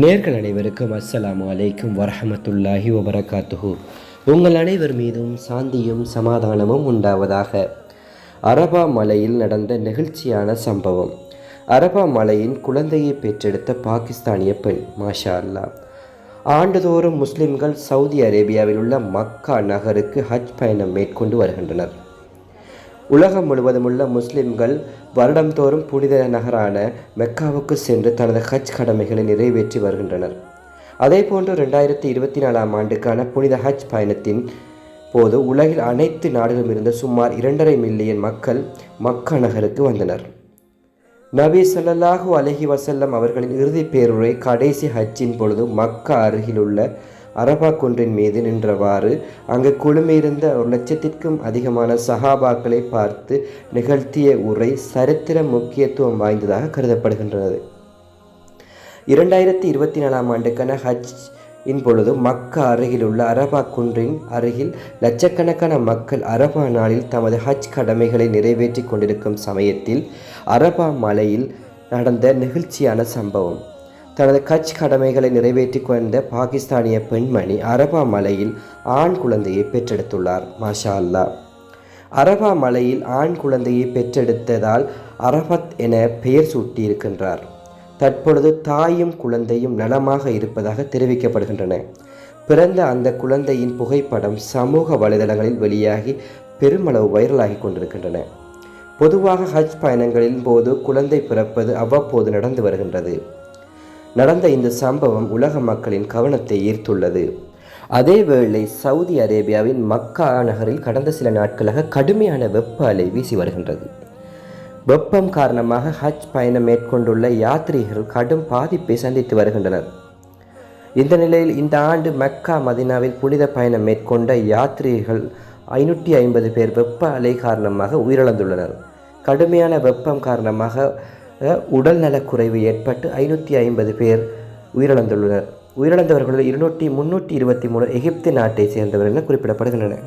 நேர்கள் அனைவருக்கும் அஸ்ஸலாமு அலைக்கும் வரஹமத்துல்லாஹி வபரகாத்துஹு. உங்கள் அனைவர் மீதும் சாந்தியும் சமாதானமும் உண்டாவதாக. அரபா மலையில் நடந்த நெகிழ்ச்சியான சம்பவம். அரபா மலையின் குழந்தையை பெற்றெடுத்த பாகிஸ்தானிய பெண் மாஷா அல்லா ஆண்டுதோறும் முஸ்லிம்கள் சவுதி அரேபியாவில் உள்ள மக்கா நகருக்கு ஹஜ் பயணம் மேற்கொண்டு வருகின்றனர். உலகம் முழுவதும் உள்ள முஸ்லிம்கள் வருடம்தோறும் புனித நகரான மெக்காவுக்கு சென்று தனது ஹஜ் கடமைகளை நிறைவேற்றி வருகின்றனர். அதேபோன்று ரெண்டாயிரத்தி இருபத்தி நாலாம் ஆண்டுக்கான புனித ஹஜ் பயணத்தின் போது உலகில் அனைத்து நாடுகளும் இருந்த சுமார் இரண்டரை மில்லியன் மக்கள் மக்கா நகருக்கு வந்தனர். நபி ஸல்லல்லாஹு அலஹி வசல்லம் அவர்களின் இறுதி பேருரை கடைசி ஹஜ்ஜின் பொழுது மக்கா அருகிலுள்ள அரபா குன்றின் மீது நின்றவாறு அங்கு குழுமியிருந்த ஒரு லட்சத்திற்கும் அதிகமான சஹாபாக்களை பார்த்து நிகழ்த்திய உரை சரித்திர முக்கியத்துவம் வாய்ந்ததாக கருதப்படுகின்றது. இரண்டாயிரத்தி இருபத்தி நாலாம் ஆண்டுக்கான ஹஜ் இன் பொழுது மக்கா அருகிலுள்ள அரபா குன்றின் அருகில் லட்சக்கணக்கான மக்கள் அரபா நாளில் தமது ஹஜ் கடமைகளை நிறைவேற்றி கொண்டிருக்கும் சமயத்தில் அரபா மலையில் நடந்த நெகிழ்ச்சியான சம்பவம். தனது கட்ச் கடமைகளை நிறைவேற்றி கொண்ட பாகிஸ்தானிய பெண்மணி அரபா மலையில் ஆண் குழந்தையை பெற்றெடுத்துள்ளார். மாஷா அல்லா அரபா மலையில் ஆண் குழந்தையை பெற்றெடுத்ததால் அரபத் என பெயர் சூட்டியிருக்கின்றார். தற்பொழுது தாயும் குழந்தையும் நலமாக இருப்பதாக தெரிவிக்கப்படுகின்றன. பிறந்த அந்த குழந்தையின் புகைப்படம் சமூக வலைதளங்களில் வெளியாகி பெருமளவு வைரலாகி கொண்டிருக்கின்றன. பொதுவாக ஹஜ் பயணங்களின் போது குழந்தை பிறப்பது அவ்வப்போது நடந்து வருகின்றது. நடந்த இந்த சம்பவம் உலக மக்களின் கவனத்தை ஈர்த்துள்ளது. அதேவேளை சவுதி அரேபியாவின் மக்கா நகரில் கடந்த சில நாட்களாக கடுமையான வெப்ப அலை வீசி வருகின்றது. வெப்பம் காரணமாக ஹஜ் பயணம் மேற்கொண்டுள்ள யாத்ரீகர்கள் கடும் பாதிப்பை சந்தித்து வருகின்றனர். இந்த நிலையில் இந்த ஆண்டு மக்கா மதினாவில் புனித பயணம் மேற்கொண்ட யாத்ரீகர்கள் ஐநூற்றி ஐம்பது பேர் வெப்ப அலை காரணமாக உயிரிழந்துள்ளனர். கடுமையான வெப்பம் காரணமாக உடல் உடல்நலக் குறைவு ஏற்பட்டு ஐநூற்றி ஐம்பது பேர் உயிரிழந்துள்ளனர். உயிரிழந்தவர்களில் இருநூற்றி முன்னூற்றி இருபத்தி மூணு எகிப்து நாட்டை சேர்ந்தவர் என குறிப்பிடப்படுகின்றனர்